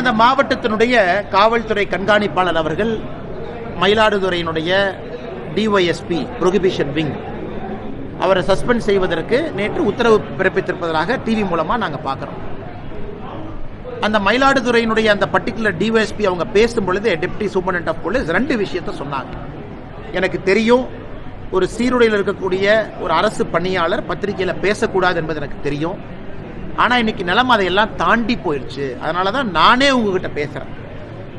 அந்த மாவட்டத்தினுடைய காவல்துறை கண்காணிப்பாளர் அவர்கள் மயிலாடுதுறையினுடைய டிஒய்எஸ்பி ப்ரொகிபிஷன் விங் அவரை சஸ்பெண்ட் செய்வதற்கு நேற்று உத்தரவு பிறப்பித்திருப்பதாக டிவி மூலமாக நாங்கள் பார்க்குறோம் அந்த மயிலாடுதுறையினுடைய அந்த பர்டிகுலர் டிஒய்எஸ்பி அவங்க பேசும் பொழுது டெப்டி சூப்பரண்ட் ஆஃப் போலீஸ் ரெண்டு விஷயத்த சொன்னாங்க. எனக்கு தெரியும் ஒரு சீருடையில் இருக்கக்கூடிய ஒரு அரசு பணியாளர் பத்திரிகையில் பேசக்கூடாது என்பது எனக்கு தெரியும். ஆனால் இன்னைக்கு நிலம் அதையெல்லாம் தாண்டி போயிடுச்சு. அதனால தான் நானே உங்ககிட்ட பேசுகிறேன்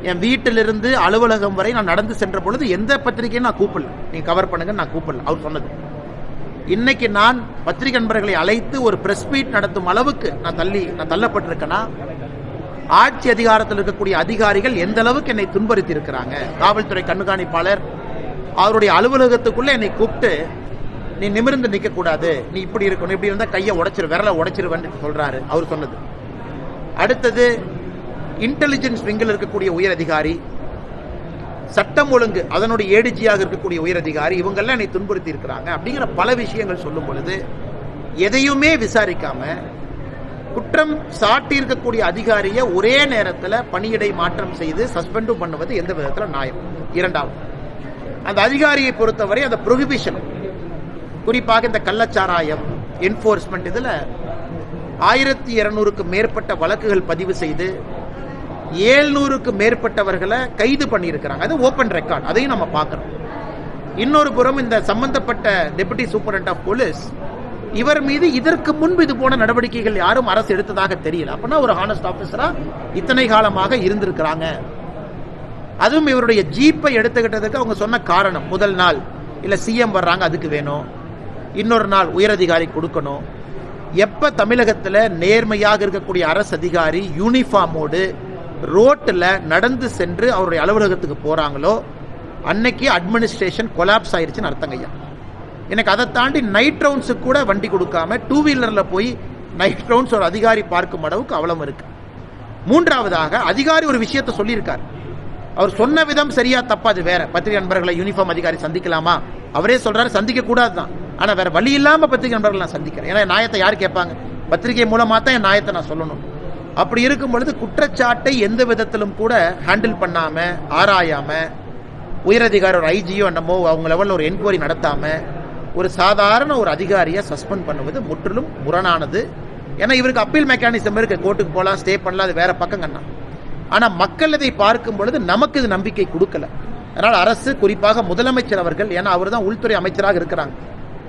என் வீட்டிலிருந்து அலுவலகம் வரை நான் நடந்து சென்ற பொழுது எந்த பத்திரிகையும் நான் கூப்பிடல. நீங்கள் கவர் பண்ணுங்க நான் கூப்பிடல. அவர் சொன்னது. இன்னைக்கு நான் பத்திரிகை நண்பர்களை அழைத்து ஒரு பிரஸ் மீட் நடத்தும் அளவுக்கு நான் தள்ளி நான் தள்ளப்பட்டிருக்கேன்னா ஆட்சி அதிகாரத்தில் இருக்கக்கூடிய அதிகாரிகள் எந்த அளவுக்கு என்னை துன்புறுத்தி இருக்கிறாங்க காவல்துறை கண்காணிப்பாளர் அவருடைய அலுவலகத்துக்குள்ளே என்னை கூப்பிட்டு நீ நிமிர்ந்து நிக்க கூடாது நீ இப்படி இருக்கணும். இப்படி இருந்தா கையை உடைச்சிரு விரலை உடைச்சிருவேன்னு சொல்றாரு. அவர் சொன்னது. அடுத்தது இன்டெலிஜென்ஸ் விங்கில் இருக்கக்கூடிய உயர் அதிகாரி சட்டம் ஒழுங்கு அதனுடைய ஏடிஜியாக இருக்கக்கூடிய உயர் அதிகாரி இவங்கெல்லாம் என்னை துன்புறுத்தி இருக்கிறாங்க. அப்படிங்கிற பல விஷயங்கள் சொல்லும் பொழுது எதையுமே விசாரிக்காம குற்றம் சாட்டி இருக்கக்கூடிய அதிகாரியை ஒரே நேரத்தில் பணியிடை மாற்றம் செய்து சஸ்பெண்டும் பண்ணுவது எந்த விதத்தில் நியாயம்? இரண்டாவது அந்த அதிகாரியை பொறுத்தவரை அந்த ப்ரொஹிபிஷன் குறிப்பாக இந்த கள்ளச்சாராயம் என்போர்ஸ்மெண்ட் இதில் ஆயிரத்தி இருநூறுக்கு மேற்பட்ட வழக்குகள் பதிவு செய்து ஏழ்நூறுக்கு மேற்பட்டவர்களை கைது பண்ணியிருக்கிறாங்க. அது ஓப்பன் ரெக்கார்ட் அதையும் நம்ம பார்க்குறோம் இன்னொரு புறம் இந்த சம்பந்தப்பட்ட டெபுட்டி சூப்பரண்ட் ஆஃப் போலீஸ் இவர் மீது இதற்கு முன்பு இது போன நடவடிக்கைகள் யாரும் அரசு எடுத்ததாக தெரியல. அப்படின்னா ஒரு ஹானஸ்ட் ஆஃபீஸராக இத்தனை காலமாக இருந்திருக்கிறாங்க. அதுவும் இவருடைய ஜீப்பை எடுத்துக்கிட்டதுக்கு அவங்க சொன்ன காரணம் முதல் நாள். இல்லை சிஎம் வர்றாங்க அதுக்கு வேணும். இன்னொரு நாள் உயரதிகாரி கொடுக்கணும். எப்போ தமிழகத்தில் நேர்மையாக இருக்கக்கூடிய அரசு அதிகாரி யூனிஃபார்மோடு ரோட்டில் நடந்து சென்று அவருடைய அலுவலகத்துக்கு போகிறாங்களோ அன்னைக்கு அட்மினிஸ்ட்ரேஷன் கொலாப்ஸ் ஆயிடுச்சுன்னு அர்த்தங்க ஐயா. எனக்கு அதை தாண்டி நைட் ரவுண்ட்ஸுக்கு கூட வண்டி கொடுக்காம டூ வீலரில் போய் நைட் ரவுண்ட்ஸ் ஒரு அதிகாரி பார்க்கும் அளவுக்கு அவலம் இருக்கு. மூன்றாவதாக அதிகாரி ஒரு விஷயத்தை சொல்லியிருக்கார். அவர் சொன்ன விதம் சரியா தப்பா அது வேற. பத்திரிகை நண்பர்களை யூனிஃபார்ம் அதிகாரி சந்திக்கலாமா? அவரே சொல்றாரு சந்திக்க கூடாது தான் ஆனால் வேற வழி இல்லாமல் பத்திரிகை நண்பர்கள் நான் சந்திக்கிறேன். ஏன்னா நாயத்தை நியாயத்தை யார் கேட்பாங்க? பத்திரிகை மூலமாக தான் என் நியாயத்தை நான் சொல்லணும். அப்படி இருக்கும் பொழுது குற்றச்சாட்டை எந்த விதத்திலும் கூட ஹேண்டில் பண்ணாமல் ஆராயாமல் உயரதிகாரி ஒரு ஐஜியோ என்னமோ அவங்க லெவலில் ஒரு என்கொயரி நடத்தாமல் ஒரு சாதாரண ஒரு அதிகாரியை சஸ்பெண்ட் பண்ணுவது முற்றிலும் முரணானது. ஏன்னா இவருக்கு அப்பீல் மெக்கானிசம் இருக்கு. கோர்ட்டுக்கு போகலாம் ஸ்டே பண்ணலாம் அது வேற பக்கம் கண்ணா ஆனால் மக்கள் இதை பார்க்கும் பொழுது நமக்கு இது நம்பிக்கை கொடுக்கல. அதனால் அரசு குறிப்பாக முதலமைச்சர் அவர்கள் ஏன்னா அவர் தான் உள்துறை அமைச்சராக இருக்கிறாங்க.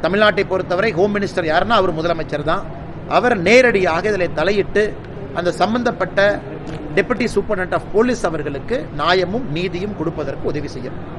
தமிழ்நாட்டை பொறுத்தவரை ஹோம் மினிஸ்டர் யாருன்னா அவர் முதலமைச்சர் தான். அவர் நேரடியாக இதில் தலையிட்டு அந்த சம்பந்தப்பட்ட டெபுட்டி சூப்பரண்ட் ஆஃப் போலீஸ் அவர்களுக்கு நியாயமும் நீதியும் கொடுப்பதற்கு உதவி செய்யும்